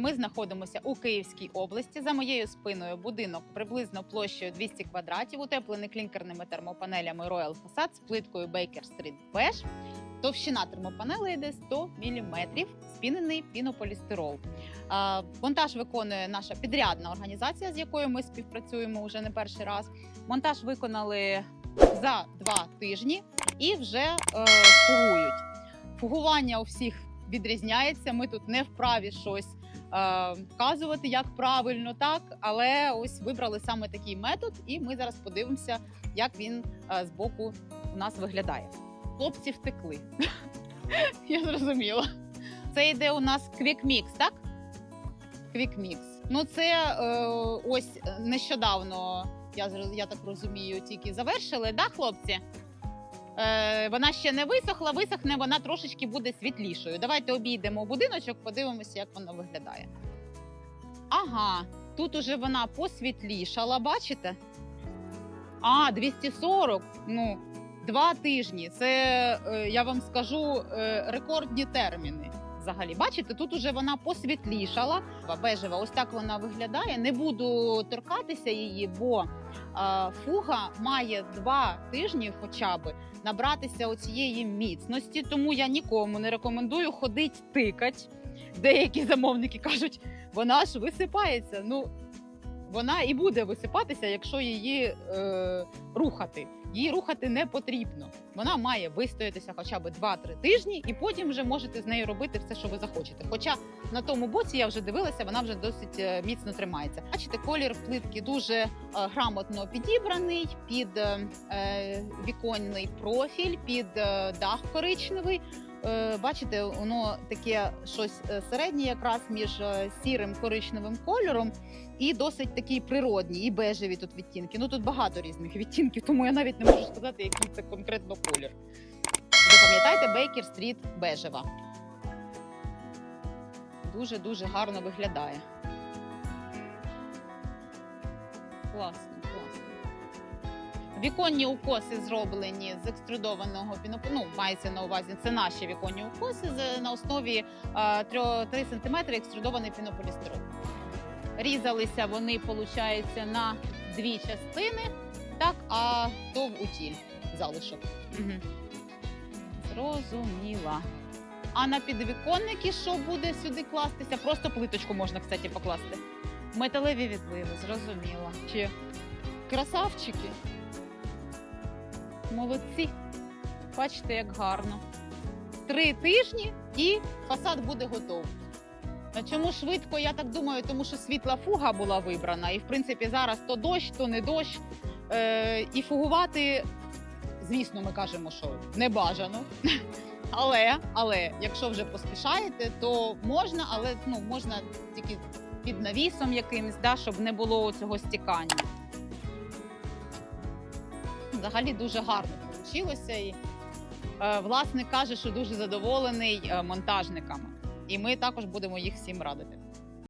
Ми знаходимося у Київській області. За моєю спиною будинок приблизно площею 200 квадратів, утеплений клінкерними термопанелями Royal Facade з плиткою Baker Street Beige. Товщина термопанелей йде 100 мм, спінений пінополістирол. Монтаж виконує наша підрядна організація, з якою ми співпрацюємо вже не перший раз. Монтаж виконали за два тижні і вже е, фугують. Фугування у всіх відрізняється. Ми тут не вправі щось вказувати, як правильно, так але ось вибрали саме такий метод, і ми зараз подивимося, як він е, з боку у нас виглядає. Хлопці втекли. Я зрозуміла. Це йде у нас Mix, так? Mix. Ну, це е, ось нещодавно, я, я так розумію, тільки завершили, да, хлопці? Е, вона ще не висохла, висохне вона трошечки буде світлішою. Давайте обійдемо будиночок, подивимося, як воно виглядає. Ага, тут уже вона посвітлішала, бачите? А, 240. Ну, два тижні. Це е, я вам скажу е, рекордні терміни. Взагалі, бачите, тут уже вона посвітлішала. Бежева, ось так вона виглядає. Не буду торкатися її, бо фуга має два тижні, хоча б набратися оцієї міцності. Тому я нікому не рекомендую ходити тикать. Деякі замовники кажуть, вона ж висипається. Ну вона і буде висипатися, якщо її е, рухати. Її рухати не потрібно. Вона має вистоятися хоча б 2-3 тижні, і потім вже можете з нею робити все, що ви захочете. Хоча на тому боці я вже дивилася, вона вже досить е, міцно тримається. Бачите, колір плитки дуже е, грамотно підібраний під е, е, віконний профіль, під дах коричневий. Е, Бачите, воно таке щось е, середнє, якраз між е, сірим коричневим кольором і досить такий природній, і бежеві тут відтінки. Ну тут багато різних відтінків, тому я навіть не можу сказати, який це конкретно колір. Запам'ятайте, Бейкер Стріт бежева. Дуже дуже гарно виглядає. Класно, класно. Віконні укоси зроблені з екструдованого піноп... Ну, мається на увазі. Це наші віконні укоси на основі е, 3 см екструдований пінополістирол. Різалися вони, виходить, на дві частини, так, а то в утіль залишок. Угу. Зрозуміла. А на підвіконники що буде сюди кластися? Просто плиточку можна, кстати, покласти. Металеві відливи, зрозуміла. Чи красавчики? Молодці. Бачите, як гарно. Три тижні і фасад буде готовий. Чому швидко? Я так думаю, тому що світла фуга була вибрана, і в принципі зараз то дощ, то не дощ. Е, і фугувати, звісно, ми кажемо, що не бажано. Але, але якщо вже поспішаєте, то можна, але ну можна тільки під навісом якимось, да, щоб не було цього стікання. Взагалі дуже гарно вийшло. І е, власник каже, що дуже задоволений е, монтажниками. І ми також будемо їх всім радити.